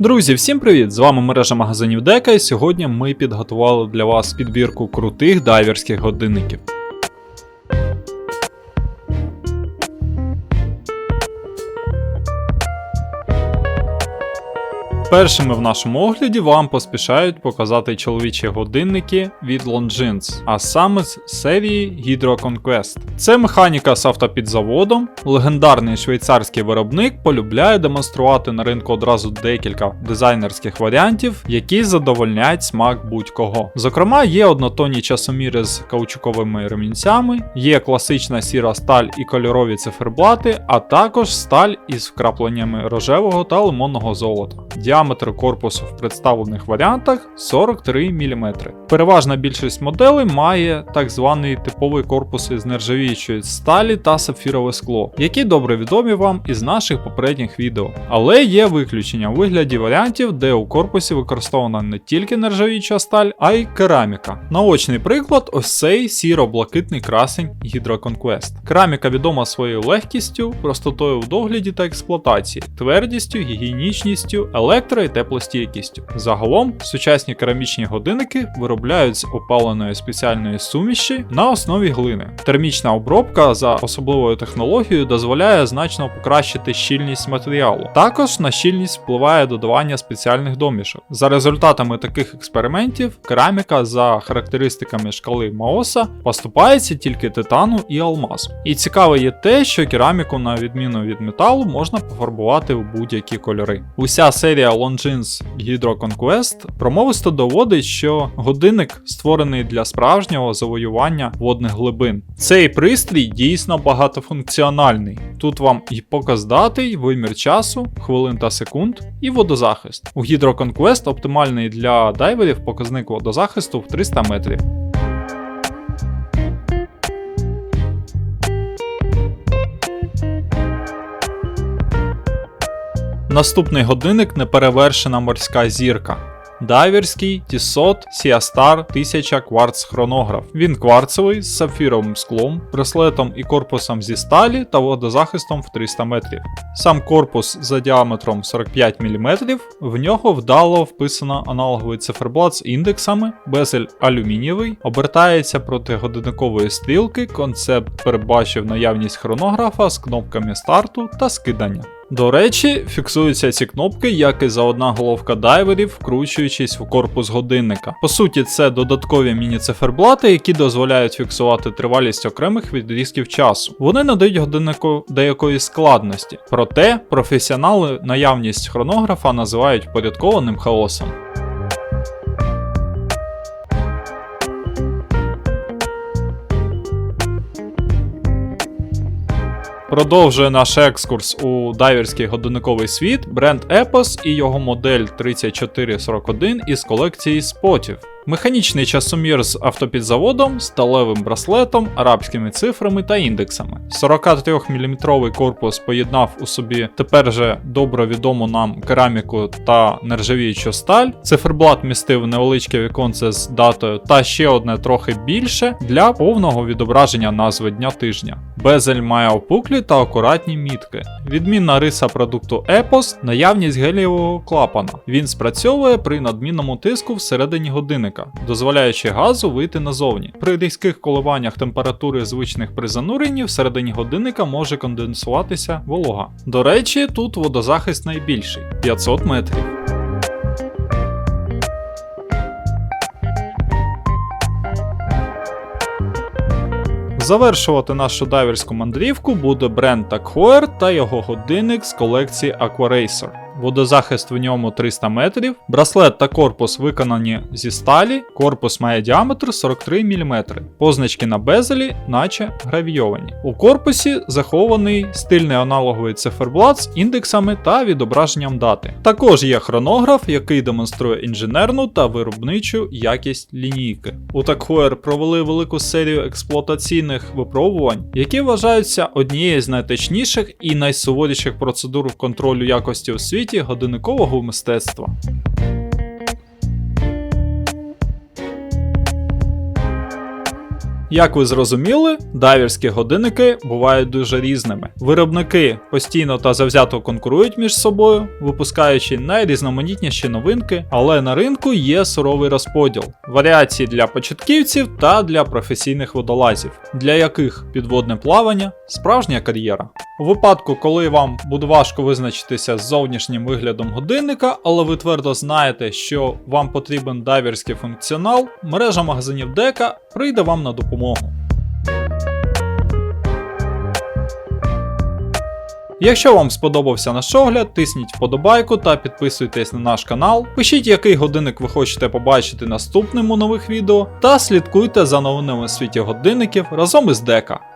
Друзі, всім привіт! З вами мережа магазинів Дека, і сьогодні ми підготували для вас підбірку крутих дайверських годинників. Першими в нашому огляді вам поспішають показати чоловічі годинники від Longines, а саме з серії Hydro Conquest. Це механіка з автопідзаводом. Легендарний швейцарський виробник полюбляє демонструвати на ринку одразу декілька дизайнерських варіантів, які задовольняють смак будь-кого. Зокрема, є однотонні часоміри з каучуковими ремінцями, є класична сіра сталь і кольорові циферблати, а також сталь із вкрапленнями рожевого та лимонного золота. Діаметр корпусу в представлених варіантах 43 мм. Переважна більшість моделей має так званий типовий корпус із нержавіючої сталі та сапфірове скло, які добре відомі вам із наших попередніх відео. Але є виключення у вигляді варіантів, де у корпусі використована не тільки нержавіюча сталь, а й кераміка. Наочний приклад ось цей сіро-блакитний красень Hydro Conquest. Кераміка відома своєю легкістю, простотою в догляді та експлуатації, твердістю, гігієнічністю, електро і теплостійкістю. Загалом сучасні керамічні годинники виробляють з опаленої спеціальної суміші на основі глини. Термічна обробка за особливою технологією дозволяє значно покращити щільність матеріалу. Також на щільність впливає додавання спеціальних домішок. За результатами таких експериментів, кераміка за характеристиками шкали Маоса поступається тільки титану і алмазу. І цікаве є те, що кераміку, на відміну від металу, можна пофарбувати у будь-які кольори. Уся серія Longines Hydro Conquest промовисто доводить, що годинник створений для справжнього завоювання водних глибин. Цей пристрій дійсно багатофункціональний. Тут вам і показ дати, вимір часу, хвилин та секунд, і водозахист. У Hydro Conquest оптимальний для дайверів показник водозахисту в 300 метрів. Наступний годинник неперевершена морська зірка. Дайверський Tissot Siastar 1000 кварц хронограф. Він кварцевий з сапфіровим склом, браслетом і корпусом зі сталі та водозахистом в 300 метрів. Сам корпус за діаметром 45 мм, в нього вдало вписано аналоговий циферблат з індексами, безель алюмінієвий, обертається проти годинникової стрілки, концепт передбачив наявність хронографа з кнопками старту та скидання. До речі, фіксуються ці кнопки, як і за одна головка дайверів, вкручуючись в корпус годинника. По суті, це додаткові міні-циферблати, які дозволяють фіксувати тривалість окремих відрізків часу. Вони надають годиннику деякої складності, проте професіонали наявність хронографа називають порядкованим хаосом. Продовжує наш екскурс у дайверський годинниковий світ бренд Epos і його модель 3441 із колекції спотів. Механічний часомір з автопідзаводом, сталевим браслетом, арабськими цифрами та індексами. 43-мм корпус поєднав у собі тепер же добре відому нам кераміку та нержавіючу сталь. Циферблат містив невеличке віконце з датою та ще одне трохи більше для повного відображення назви дня тижня. Безель має опуклі та акуратні мітки. Відмінна риса продукту Epos – наявність гелієвого клапана. Він спрацьовує при надмінному тиску всередині годинника, дозволяючи газу вийти назовні. При різких коливаннях температури звичних при зануренні всередині годинника може конденсуватися волога. До речі, тут водозахист найбільший 500 метрів. Завершувати нашу дайверську мандрівку буде бренд TAG та його годинник з колекції Aquaracer. Водозахист в ньому 300 метрів, браслет та корпус виконані зі сталі, корпус має діаметр 43 мм, позначки на безелі, наче гравійовані. У корпусі захований стильний аналоговий циферблат з індексами та відображенням дати. Також є хронограф, який демонструє інженерну та виробничу якість лінійки. У TAG провели велику серію експлуатаційних випробувань, які вважаються однією з найточніших і найсуворіших процедур контролю якості у світі світі годинникового мистецтва. Як ви зрозуміли, дайверські годинники бувають дуже різними. Виробники постійно та завзято конкурують між собою, випускаючи найрізноманітніші новинки, але на ринку є суровий розподіл. Варіації для початківців та для професійних водолазів, для яких підводне плавання справжня кар'єра. У випадку, коли вам буде важко визначитися з зовнішнім виглядом годинника, але ви твердо знаєте, що вам потрібен дайверський функціонал, мережа магазинів Дека прийде вам на допомогу. Якщо вам сподобався наш огляд, тисніть вподобайку та підписуйтесь на наш канал. Пишіть, який годинник ви хочете побачити наступним у нових відео, та слідкуйте за новинами у світі годинників разом із Дека.